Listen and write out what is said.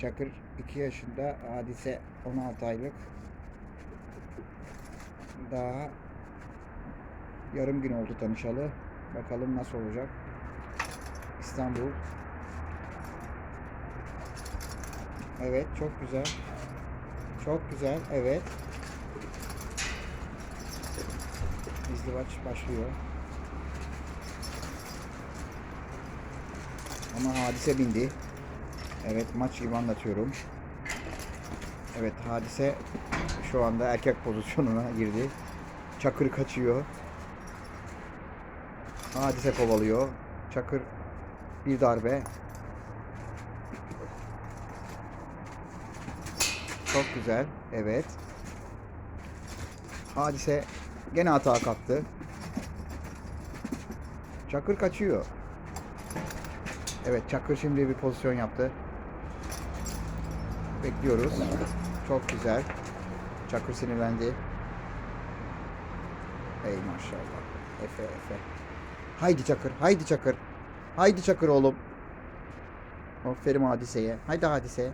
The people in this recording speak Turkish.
Çakır 2 yaşında, Hadise 16 aylık. Daha yarım gün oldu tanışalı. Bakalım nasıl olacak. İstanbul. Evet, çok güzel. Çok güzel, evet. İzdivaç başlıyor. Ama hadise bindi. Evet maç gibi anlatıyorum. Evet hadise şu anda erkek pozisyonuna girdi. Çakır kaçıyor. Hadise kovalıyor. Çakır bir darbe. Çok güzel. Evet. Hadise gene hata kalktı. Çakır kaçıyor. Evet Çakır şimdi bir pozisyon yaptı. Bekliyoruz. Çok güzel. Çakır sinirlendi. Ey maşallah. Efe Efe. Haydi Çakır. Haydi Çakır. Haydi Çakır oğlum. Aferin hadiseye. Haydi hadise.